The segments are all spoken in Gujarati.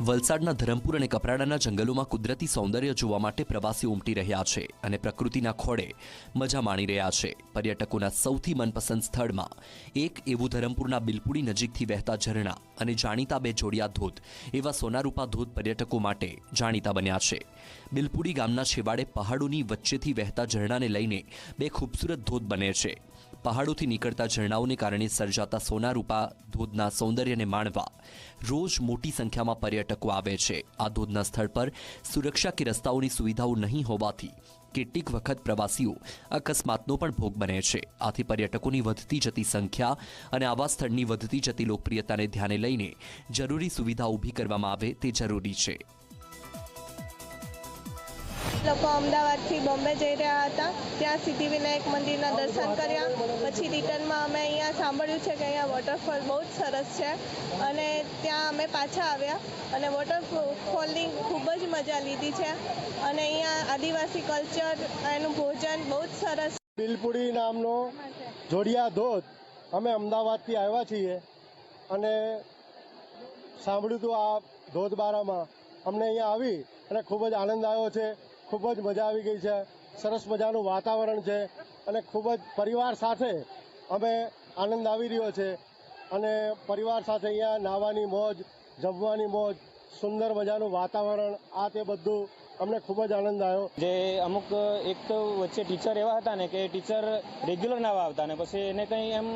વલસાડના ધરમપુર અને કપરાડાના જંગલોમાં કુદરતી સૌંદર્ય જોવા માટે પ્રવાસીઓ ઉમટી રહ્યા છે અને પ્રકૃતિના ખોળે મજા માણી રહ્યા છે. પર્યટકોના સૌથી મનપસંદ સ્થળમાં એક એવું ધરમપુરના બિલપુડી નજીકથી વહેતા ઝરણા અને જાણીતા બે જોડિયા ધોધ એવા સોનારૂપા ધોધ પર્યટકો માટે જાણીતા બન્યા છે. બિલપુડી ગામના છેવાડે પહાડોની વચ્ચેથી વહેતા ઝરણાને લઈને બે ખૂબસૂરત ધોધ બને છે. પહાડોથી નીકળતા ઝરણાઓને કારણે સર્જાતા સોનારૂપા, ધોધના સૌંદર્યને માણવા રોજ મોટી સંખ્યામાં પર્યટકો આવે છે. આ ધોધના સ્થળ પર સુરક્ષા કે રસ્તાઓની સુવિધાઓ નહીં હોવાથી કેટલીક વખત પ્રવાસીઓ અકસ્માતનો પણ ભોગ બને છે. આથી પર્યટકોની વધતી જતી સંખ્યા અને આવા સ્થળની વધતી જતી લોકપ્રિયતાને ધ્યાને લઈને જરૂરી સુવિધા ઊભી કરવામાં આવે તે જરૂરી છે. લોકો અમદાવાદથી બોમ્બે જઈ રહ્યા હતા. ત્યાં સિદ્ધિવિનાયક મંદિરના દર્શન કર્યા. પછી રિટર્નમાં અમે અહીંયા સાંભળ્યું છે કે અહીંયા વોટરફોલ બહુ જ સરસ છે અને ત્યાં અમે પાછા આવ્યા અને વોટરફોલની ખૂબ જ મજા લીધી છે. અને અહીંયા આદિવાસી કલ્ચર એનું ભોજન બહુ જ સરસ બિલપુડી નામનો જોડિયા ધોધ અમે અમદાવાદથી આવ્યા છીએ અને સાંભળ્યું હતું આ ધોધ બારામાં. અમને અહીંયા આવી અને ખૂબ જ આનંદ આવ્યો છે. ખૂબ જ મજા આવી ગઈ છે. સરસ મજાનું વાતાવરણ છે અને ખૂબ જ પરિવાર સાથે અમે આનંદ આવી રહ્યો છે. અને પરિવાર સાથે અહીંયા નાહવાની મોજ, જમવાની મોજ, સુંદર મજાનું વાતાવરણ, આ તે બધું અમને ખૂબ જ આનંદ આવ્યો. જે અમુક એક તો વચ્ચે ટીચર એવા હતા ને કે ટીચર રેગ્યુલર નાવા આવતા ને પછી એને કંઈ એમ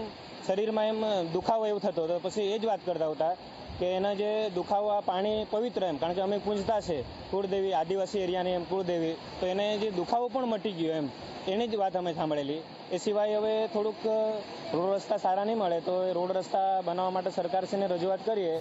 શરીરમાં એમ દુખાવો એવું થતો હતો પછી એ જ વાત કરતા હતા કે એના જે દુખાવો આ પાણી પવિત્ર એમ, કારણ કે અમે પૂંજતા છે કુળદેવી, આદિવાસી એરિયાની એમ કુળદેવી, તો એને જે દુખાવો પણ મટી ગયો એમ, એની જ વાત અમે સાંભળેલી. એ સિવાય હવે થોડુંક રોડ રસ્તા સારા નહીં મળે, તો એ રોડ રસ્તા બનાવવા માટે સરકારશ્રીને રજૂઆત કરીએ.